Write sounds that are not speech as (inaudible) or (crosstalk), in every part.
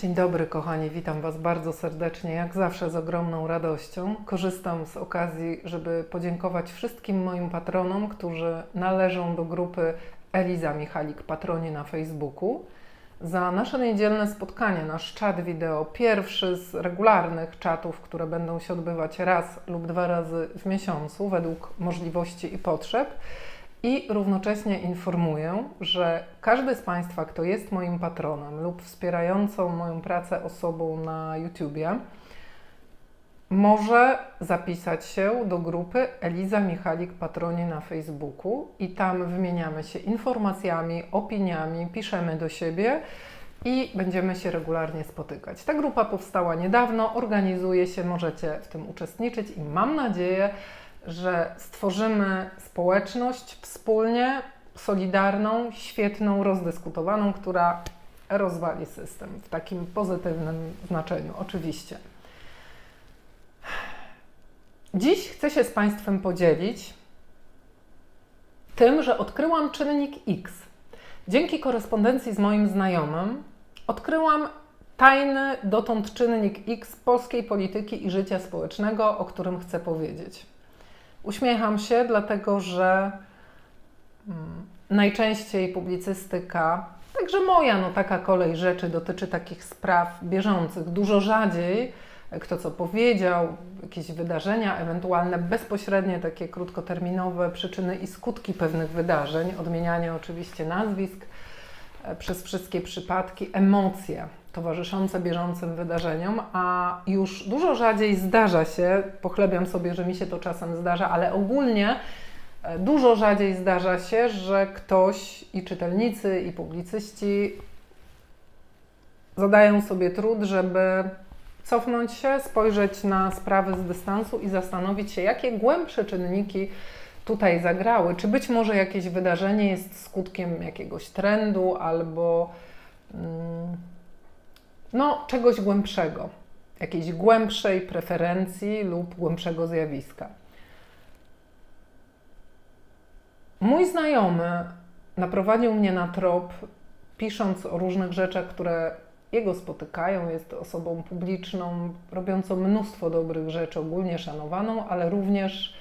Dzień dobry, kochani, witam Was bardzo serdecznie, jak zawsze z ogromną radością. Korzystam z okazji, żeby podziękować wszystkim moim patronom, którzy należą do grupy Eliza Michalik Patronie na Facebooku, za nasze niedzielne spotkanie, nasz czat wideo, pierwszy z regularnych czatów, które będą się odbywać raz lub dwa razy w miesiącu według możliwości i potrzeb. I równocześnie informuję, że każdy z Państwa, kto jest moim patronem lub wspierającą moją pracę osobą na YouTubie, może zapisać się do grupy Eliza Michalik Patronie na Facebooku i tam wymieniamy się informacjami, opiniami, piszemy do siebie i będziemy się regularnie spotykać. Ta grupa powstała niedawno, organizuje się, możecie w tym uczestniczyć i mam nadzieję, że stworzymy społeczność wspólnie, solidarną, świetną, rozdyskutowaną, która rozwali system w takim pozytywnym znaczeniu, oczywiście. Dziś chcę się z Państwem podzielić tym, że odkryłam czynnik X. Dzięki korespondencji z moim znajomym odkryłam tajny dotąd czynnik X polskiej polityki i życia społecznego, o którym chcę powiedzieć. Uśmiecham się, dlatego że hmm, najczęściej publicystyka, także moja, no taka kolej rzeczy dotyczy takich spraw bieżących. Dużo rzadziej kto co powiedział, jakieś wydarzenia, ewentualne bezpośrednie takie krótkoterminowe przyczyny i skutki pewnych wydarzeń, odmienianie oczywiście nazwisk e, przez wszystkie przypadki, emocje towarzyszące bieżącym wydarzeniom, a już dużo rzadziej zdarza się, pochlebiam sobie, że mi się to czasem zdarza, ale ogólnie e, dużo rzadziej zdarza się, że ktoś i czytelnicy, i publicyści zadają sobie trud, żeby cofnąć się, spojrzeć na sprawy z dystansu i zastanowić się, jakie głębsze czynniki tutaj zagrały. Czy być może jakieś wydarzenie jest skutkiem jakiegoś trendu albo mm, no, czegoś głębszego, jakiejś głębszej preferencji lub głębszego zjawiska. Mój znajomy naprowadził mnie na trop, pisząc o różnych rzeczach, które jego spotykają. Jest osobą publiczną, robiącą mnóstwo dobrych rzeczy, ogólnie szanowaną, ale również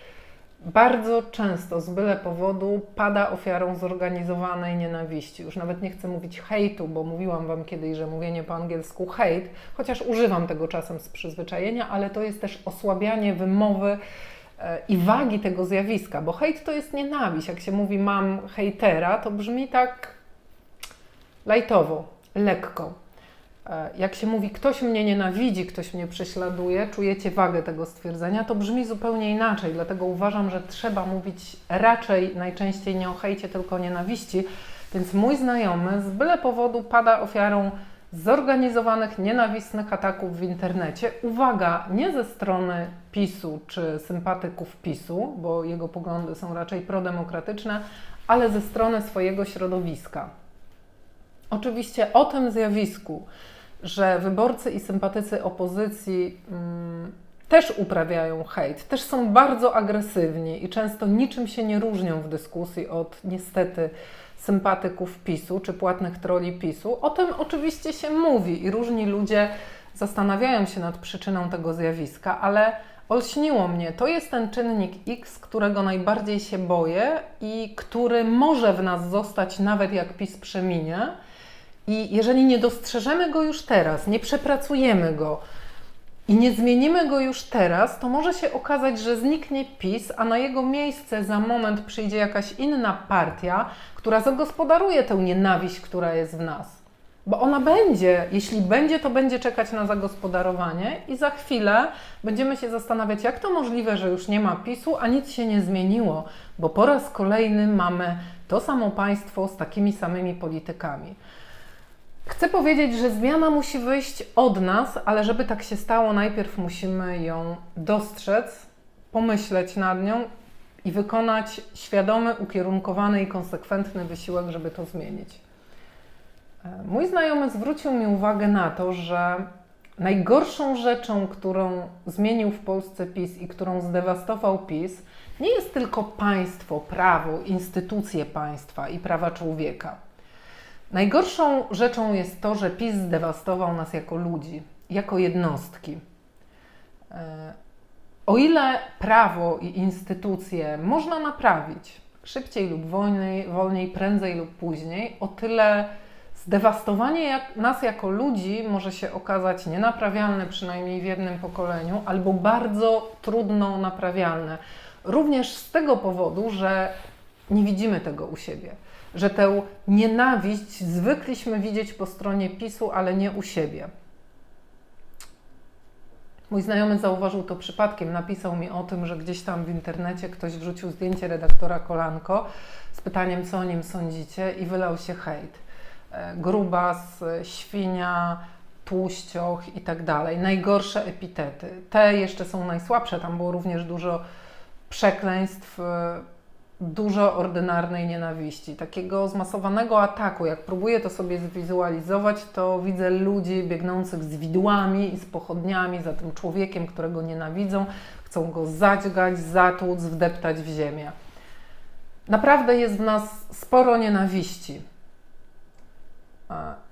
bardzo często z byle powodu pada ofiarą zorganizowanej nienawiści. Już nawet nie chcę mówić hejtu, bo mówiłam Wam kiedyś, że mówienie po angielsku hejt, chociaż używam tego czasem z przyzwyczajenia, ale to jest też osłabianie wymowy e, i wagi tego zjawiska, bo hejt to jest nienawiść. Jak się mówi mam hejtera, to brzmi tak lajtowo, lekko. E, jak się mówi, ktoś mnie nienawidzi, ktoś mnie prześladuje, czujecie wagę tego stwierdzenia, to brzmi zupełnie inaczej. Dlatego uważam, że trzeba mówić raczej najczęściej nie o hejcie, tylko o nienawiści. Więc mój znajomy z byle powodu pada ofiarą zorganizowanych, nienawistnych ataków w internecie. Uwaga, nie ze strony PiSu czy sympatyków PiSu, bo jego poglądy są raczej prodemokratyczne, ale ze strony swojego środowiska. Oczywiście o tym zjawisku, że wyborcy i sympatycy opozycji mm, też uprawiają hejt, też są bardzo agresywni i często niczym się nie różnią w dyskusji od niestety sympatyków PiSu czy płatnych troli PiSu. O tym oczywiście się mówi i różni ludzie zastanawiają się nad przyczyną tego zjawiska, ale olśniło mnie. To jest ten czynnik X, którego najbardziej się boję i który może w nas zostać nawet jak PiS przeminie i jeżeli nie dostrzeżemy go już teraz, nie przepracujemy go i nie zmienimy go już teraz, to może się okazać, że zniknie PiS, a na jego miejsce za moment przyjdzie jakaś inna partia, która zagospodaruje tę nienawiść, która jest w nas. Bo ona będzie, jeśli będzie, to będzie czekać na zagospodarowanie i za chwilę będziemy się zastanawiać, jak to możliwe, że już nie ma PiSu, a nic się nie zmieniło, bo po raz kolejny mamy to samo państwo z takimi samymi politykami. Chcę powiedzieć, że zmiana musi wyjść od nas, ale żeby tak się stało, najpierw musimy ją dostrzec, pomyśleć nad nią i wykonać świadomy, ukierunkowany i konsekwentny wysiłek, żeby to zmienić. E, mój znajomy zwrócił mi uwagę na to, że najgorszą rzeczą, którą zmienił w Polsce PiS i którą zdewastował PiS, nie jest tylko państwo, prawo, instytucje państwa i prawa człowieka Najgorszą rzeczą jest to, że PiS zdewastował nas jako ludzi, jako jednostki. E, o ile prawo i instytucje można naprawić szybciej lub wolniej, wolniej, prędzej lub później, o tyle zdewastowanie jak, nas jako ludzi może się okazać nienaprawialne, przynajmniej w jednym pokoleniu, albo bardzo trudno naprawialne. Również z tego powodu, że nie widzimy tego u siebie. Że tę nienawiść zwykliśmy widzieć po stronie PiSu, ale nie u siebie. Mój znajomy zauważył to przypadkiem. Napisał mi o tym, że gdzieś tam w internecie ktoś wrzucił zdjęcie redaktora Kolanko z pytaniem, co o nim sądzicie, i wylał się hejt. E, grubas, świnia, tłuścioch i tak dalej. Najgorsze epitety. Te jeszcze są najsłabsze. Tam było również dużo przekleństw, e, dużo ordynarnej nienawiści, takiego zmasowanego ataku. Jak próbuję to sobie zwizualizować, to widzę ludzi biegnących z widłami i z pochodniami za tym człowiekiem, którego nienawidzą, chcą go zadźgać, zatłuc, wdeptać w ziemię. Naprawdę jest w nas sporo nienawiści.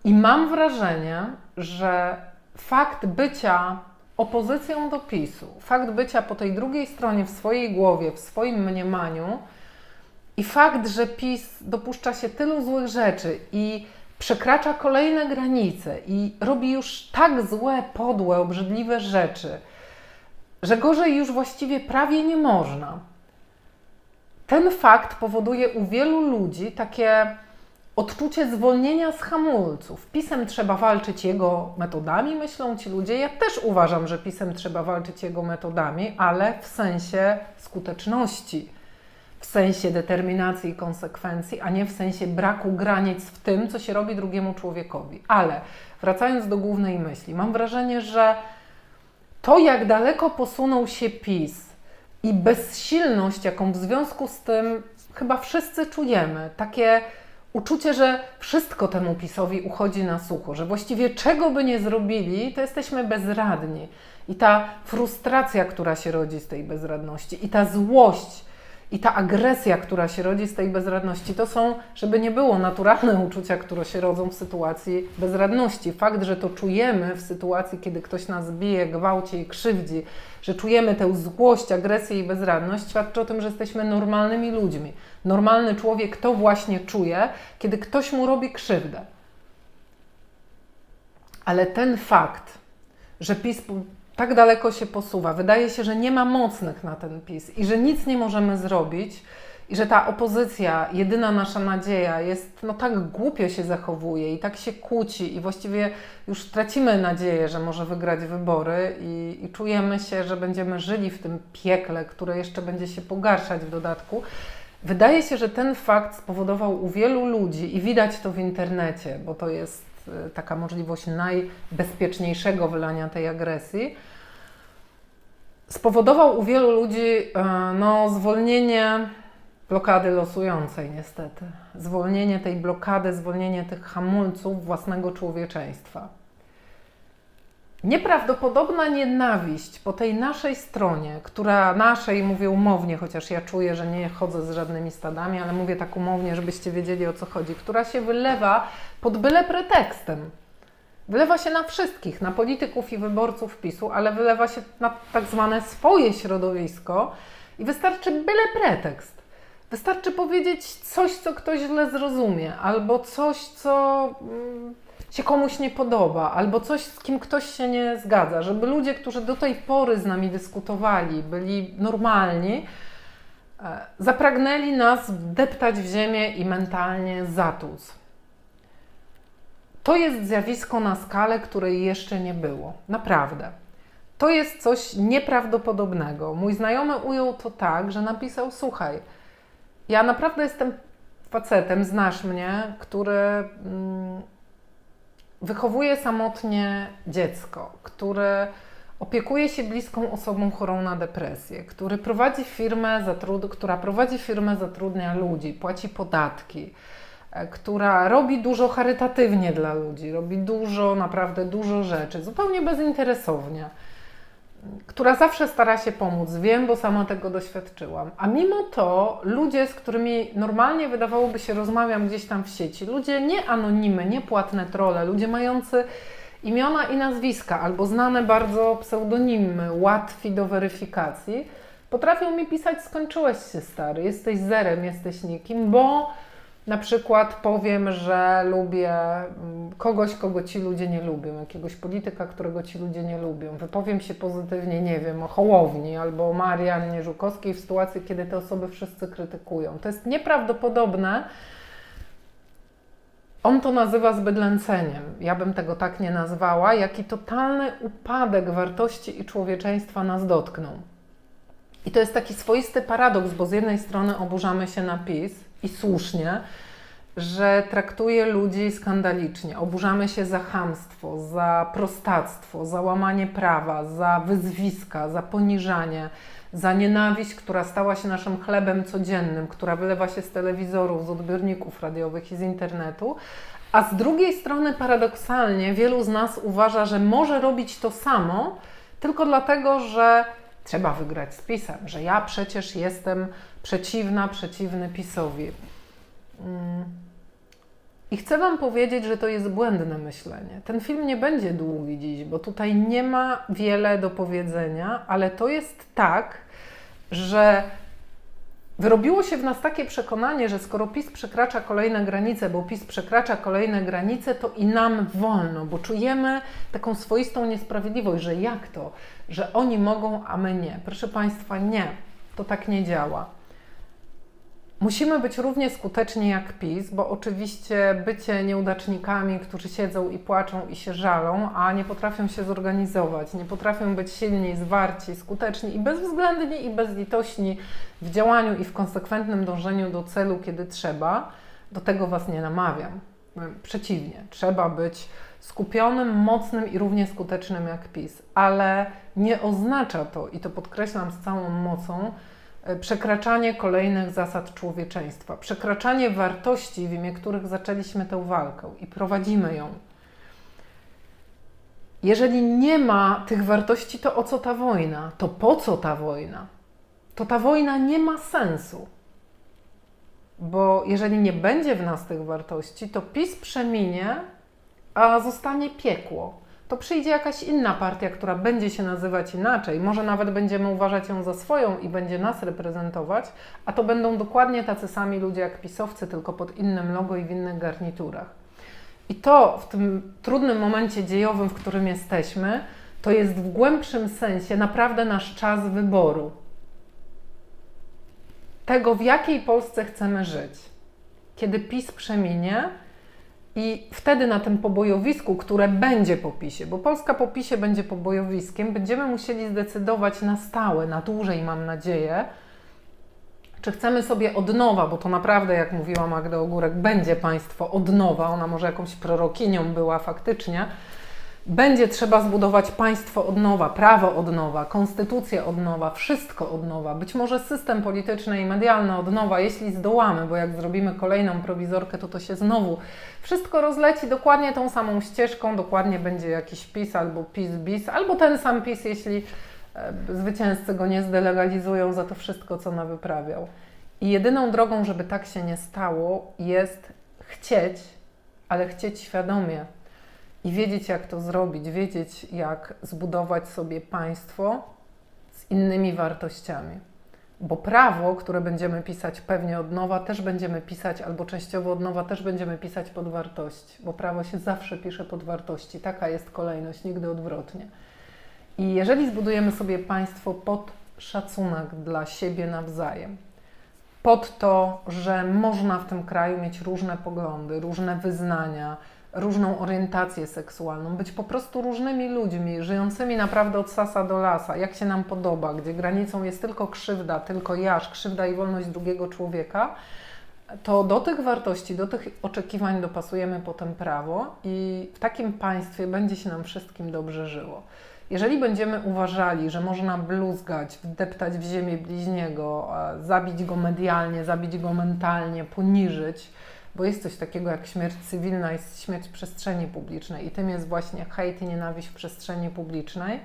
I mam wrażenie, że fakt bycia opozycją do PiSu, fakt bycia po tej drugiej stronie w swojej głowie, w swoim mniemaniu i fakt, że PiS dopuszcza się tylu złych rzeczy i przekracza kolejne granice i robi już tak złe, podłe, obrzydliwe rzeczy, że gorzej już właściwie prawie nie można. Ten fakt powoduje u wielu ludzi takie odczucie zwolnienia z hamulców. Pisem trzeba walczyć jego metodami, myślą ci ludzie. Ja też uważam, że pisem trzeba walczyć jego metodami, ale w sensie skuteczności, w sensie determinacji i konsekwencji, a nie w sensie braku granic w tym, co się robi drugiemu człowiekowi. Ale wracając do głównej myśli, mam wrażenie, że to, jak daleko posunął się PiS i bezsilność, jaką w związku z tym chyba wszyscy czujemy, takie uczucie, że wszystko temu PiSowi uchodzi na sucho, że właściwie czego by nie zrobili, to jesteśmy bezradni. I ta frustracja, która się rodzi z tej bezradności, i ta złość, i ta agresja, która się rodzi z tej bezradności, to są, żeby nie było, naturalne (laughs) uczucia, które się rodzą w sytuacji bezradności. Fakt, że to czujemy w sytuacji, kiedy ktoś nas bije, gwałci i krzywdzi, że czujemy tę złość, agresję i bezradność, świadczy o tym, że jesteśmy normalnymi ludźmi. Normalny człowiek to właśnie czuje, kiedy ktoś mu robi krzywdę. Ale ten fakt, że PiS tak daleko się posuwa, wydaje się, że nie ma mocnych na ten PiS i że nic nie możemy zrobić, i że ta opozycja, jedyna nasza nadzieja, jest no tak głupio się zachowuje i tak się kłóci, i właściwie już tracimy nadzieję, że może wygrać wybory, i, i czujemy się, że będziemy żyli w tym piekle, które jeszcze będzie się pogarszać w dodatku. Wydaje się, że ten fakt spowodował u wielu ludzi, i widać to w internecie, bo to jest taka możliwość najbezpieczniejszego wylania tej agresji, spowodował u wielu ludzi y, no, zwolnienie blokady losującej, niestety. Zwolnienie tej blokady, zwolnienie tych hamulców własnego człowieczeństwa. Nieprawdopodobna nienawiść po tej naszej stronie, która naszej, mówię umownie, chociaż ja czuję, że nie chodzę z żadnymi stadami, ale mówię tak umownie, żebyście wiedzieli o co chodzi, która się wylewa pod byle pretekstem. Wylewa się na wszystkich, na polityków i wyborców PiSu, ale wylewa się na tak zwane swoje środowisko i wystarczy byle pretekst. Wystarczy powiedzieć coś, co ktoś źle zrozumie, albo coś, co. Mm, się komuś nie podoba, albo coś, z kim ktoś się nie zgadza, żeby ludzie, którzy do tej pory z nami dyskutowali, byli normalni, e, zapragnęli nas deptać w ziemię i mentalnie zatłuc. To jest zjawisko na skalę, której jeszcze nie było. Naprawdę. To jest coś nieprawdopodobnego. Mój znajomy ujął to tak, że napisał: Słuchaj, ja naprawdę jestem facetem, znasz mnie, który. Mm, wychowuje samotnie dziecko, które opiekuje się bliską osobą chorą na depresję, który prowadzi firmę, zatrud- która prowadzi firmę, zatrudnia ludzi, płaci podatki, e, która robi dużo charytatywnie dla ludzi, robi dużo, naprawdę dużo rzeczy, zupełnie bezinteresownie. Która zawsze stara się pomóc. Wiem, bo sama tego doświadczyłam. A mimo to ludzie, z którymi normalnie wydawałoby się rozmawiam gdzieś tam w sieci, ludzie nie anonimy, nie płatne trole, ludzie mający imiona i nazwiska albo znane bardzo pseudonimy, łatwi do weryfikacji, potrafią mi pisać: Skończyłeś się, stary, jesteś zerem, jesteś nikim, bo na przykład powiem, że lubię mm, kogoś, kogo ci ludzie nie lubią, jakiegoś polityka, którego ci ludzie nie lubią. Wypowiem się pozytywnie, nie wiem, o Hołowni albo o Mariannie Żukowskiej w sytuacji, kiedy te osoby wszyscy krytykują. To jest nieprawdopodobne. On to nazywa zbydlęceniem. Ja bym tego tak nie nazwała. Jaki totalny upadek wartości i człowieczeństwa nas dotknął. I to jest taki swoisty paradoks, bo z jednej strony oburzamy się na PiS i słusznie, że traktuje ludzi skandalicznie. Oburzamy się za chamstwo, za prostactwo, za łamanie prawa, za wyzwiska, za poniżanie, za nienawiść, która stała się naszym chlebem codziennym, która wylewa się z telewizorów, z odbiorników radiowych i z internetu. A z drugiej strony, paradoksalnie, wielu z nas uważa, że może robić to samo, tylko dlatego, że trzeba wygrać z PiSem, że ja przecież jestem przeciwna, przeciwny PiSowi. Mm. I chcę Wam powiedzieć, że to jest błędne myślenie. Ten film nie będzie długi dziś, bo tutaj nie ma wiele do powiedzenia, ale to jest tak, że wyrobiło się w nas takie przekonanie, że skoro PiS przekracza kolejne granice, bo PiS przekracza kolejne granice, to i nam wolno, bo czujemy taką swoistą niesprawiedliwość, że jak to, że oni mogą, a my nie. Proszę Państwa, nie, to tak nie działa. Musimy być równie skuteczni jak PiS, bo oczywiście bycie nieudacznikami, którzy siedzą i płaczą i się żalą, a nie potrafią się zorganizować, nie potrafią być silni, zwarci, skuteczni i bezwzględni i bezlitośni w działaniu i w konsekwentnym dążeniu do celu, kiedy trzeba, do tego Was nie namawiam. Przeciwnie, trzeba być skupionym, mocnym i równie skutecznym jak PiS, ale nie oznacza to, i to podkreślam z całą mocą, E, przekraczanie kolejnych zasad człowieczeństwa, przekraczanie wartości, w imię których zaczęliśmy tę walkę i prowadzimy ją. Jeżeli nie ma tych wartości, to o co ta wojna? To po co ta wojna? To ta wojna nie ma sensu. Bo jeżeli nie będzie w nas tych wartości, to PiS przeminie, a zostanie piekło to przyjdzie jakaś inna partia, która będzie się nazywać inaczej. Może nawet będziemy uważać ją za swoją i będzie nas reprezentować, a to będą dokładnie tacy sami ludzie jak pisowcy, tylko pod innym logo i w innych garniturach. I to w tym trudnym momencie dziejowym, w którym jesteśmy, to jest w głębszym sensie naprawdę nasz czas wyboru. Tego, w jakiej Polsce chcemy żyć. Kiedy PiS przeminie, i wtedy na tym pobojowisku, które będzie po PiSie, bo Polska po PiSie będzie pobojowiskiem, będziemy musieli zdecydować na stałe, na dłużej mam nadzieję, czy chcemy sobie od nowa, bo to naprawdę, jak mówiła Magda Ogórek, będzie państwo od nowa, ona może jakąś prorokinią była faktycznie, będzie trzeba zbudować państwo od nowa, prawo od nowa, konstytucję od nowa, wszystko od nowa, być może system polityczny i medialny od nowa, jeśli zdołamy, bo jak zrobimy kolejną prowizorkę, to to się znowu wszystko rozleci dokładnie tą samą ścieżką, dokładnie będzie jakiś PiS albo PiS bis, albo ten sam PiS, jeśli e, zwycięzcy go nie zdelegalizują za to wszystko, co na wyprawiał. I jedyną drogą, żeby tak się nie stało, jest chcieć, ale chcieć świadomie, i wiedzieć, jak to zrobić, wiedzieć, jak zbudować sobie państwo z innymi wartościami. Bo prawo, które będziemy pisać pewnie od nowa, też będziemy pisać, albo częściowo od nowa, też będziemy pisać pod wartości, bo prawo się zawsze pisze pod wartości. Taka jest kolejność, nigdy odwrotnie. I jeżeli zbudujemy sobie państwo pod szacunek dla siebie nawzajem, pod to, że można w tym kraju mieć różne poglądy, różne wyznania, różną orientację seksualną, być po prostu różnymi ludźmi, żyjącymi naprawdę od sasa do lasa, jak się nam podoba, gdzie granicą jest tylko krzywda, tylko jaż, krzywda i wolność drugiego człowieka, to do tych wartości, do tych oczekiwań dopasujemy potem prawo i w takim państwie będzie się nam wszystkim dobrze żyło. Jeżeli będziemy uważali, że można bluzgać, wdeptać w ziemię bliźniego, zabić go medialnie, zabić go mentalnie, poniżyć, bo jest coś takiego jak śmierć cywilna, jest śmierć przestrzeni publicznej i tym jest właśnie hejt i nienawiść w przestrzeni publicznej,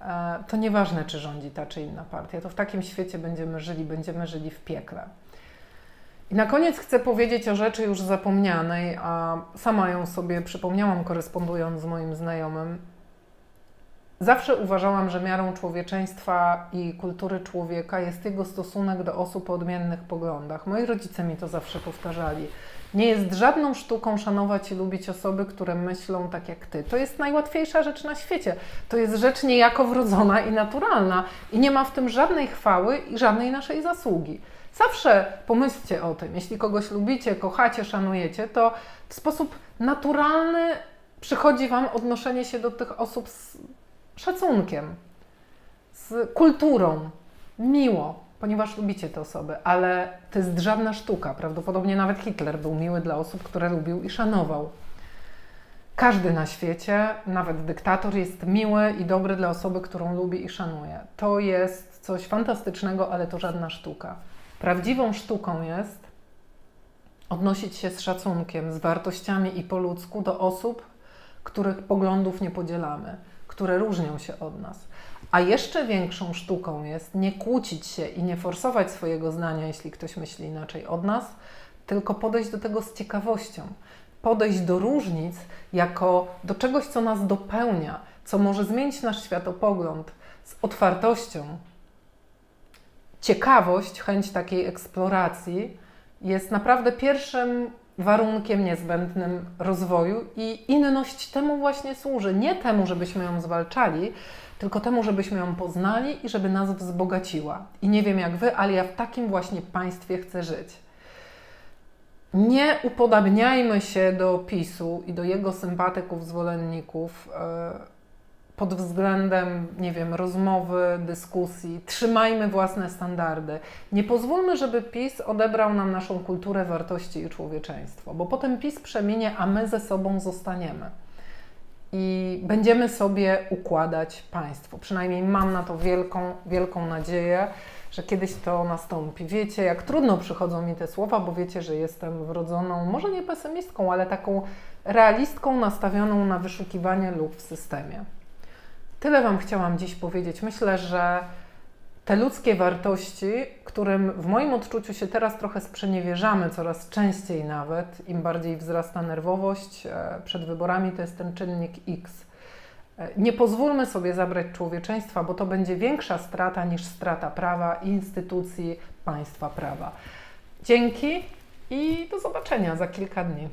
e, to nieważne, czy rządzi ta czy inna partia. To w takim świecie będziemy żyli, będziemy żyli w piekle. I na koniec chcę powiedzieć o rzeczy już zapomnianej, a sama ją sobie przypomniałam, korespondując z moim znajomym. Zawsze uważałam, że miarą człowieczeństwa i kultury człowieka jest jego stosunek do osób o odmiennych poglądach. Moi rodzice mi to zawsze powtarzali. Nie jest żadną sztuką szanować i lubić osoby, które myślą tak jak ty. To jest najłatwiejsza rzecz na świecie. To jest rzecz niejako wrodzona i naturalna i nie ma w tym żadnej chwały i żadnej naszej zasługi. Zawsze pomyślcie o tym. Jeśli kogoś lubicie, kochacie, szanujecie, to w sposób naturalny przychodzi Wam odnoszenie się do tych osób z szacunkiem, z kulturą, miło, ponieważ lubicie te osoby, ale to jest żadna sztuka. Prawdopodobnie nawet Hitler był miły dla osób, które lubił i szanował. Każdy na świecie, nawet dyktator, jest miły i dobry dla osoby, którą lubi i szanuje. To jest coś fantastycznego, ale to żadna sztuka. Prawdziwą sztuką jest odnosić się z szacunkiem, z wartościami i po ludzku do osób, których poglądów nie podzielamy, które różnią się od nas. A jeszcze większą sztuką jest nie kłócić się i nie forsować swojego zdania, jeśli ktoś myśli inaczej od nas, tylko podejść do tego z ciekawością. Podejść do różnic jako do czegoś, co nas dopełnia, co może zmienić nasz światopogląd z otwartością. Ciekawość, chęć takiej eksploracji jest naprawdę pierwszym warunkiem niezbędnym rozwoju i inność temu właśnie służy. Nie temu, żebyśmy ją zwalczali, tylko temu, żebyśmy ją poznali i żeby nas wzbogaciła. I nie wiem jak wy, ale ja w takim właśnie państwie chcę żyć. Nie upodabniajmy się do PiSu i do jego sympatyków, zwolenników e, pod względem, nie wiem, rozmowy, dyskusji. Trzymajmy własne standardy. Nie pozwólmy, żeby PiS odebrał nam naszą kulturę, wartości i człowieczeństwo, bo potem PiS przeminie, a my ze sobą zostaniemy i będziemy sobie układać państwo. Przynajmniej mam na to wielką, wielką nadzieję, że kiedyś to nastąpi. Wiecie, jak trudno przychodzą mi te słowa, bo wiecie, że jestem wrodzoną, może nie pesymistką, ale taką realistką nastawioną na wyszukiwanie lub w systemie. Tyle Wam chciałam dziś powiedzieć. Myślę, że te ludzkie wartości, którym w moim odczuciu się teraz trochę sprzeniewierzamy, coraz częściej nawet, im bardziej wzrasta nerwowość, e, przed wyborami to jest ten czynnik X. E, nie pozwólmy sobie zabrać człowieczeństwa, bo to będzie większa strata niż strata prawa, instytucji, państwa prawa. Dzięki i do zobaczenia za kilka dni.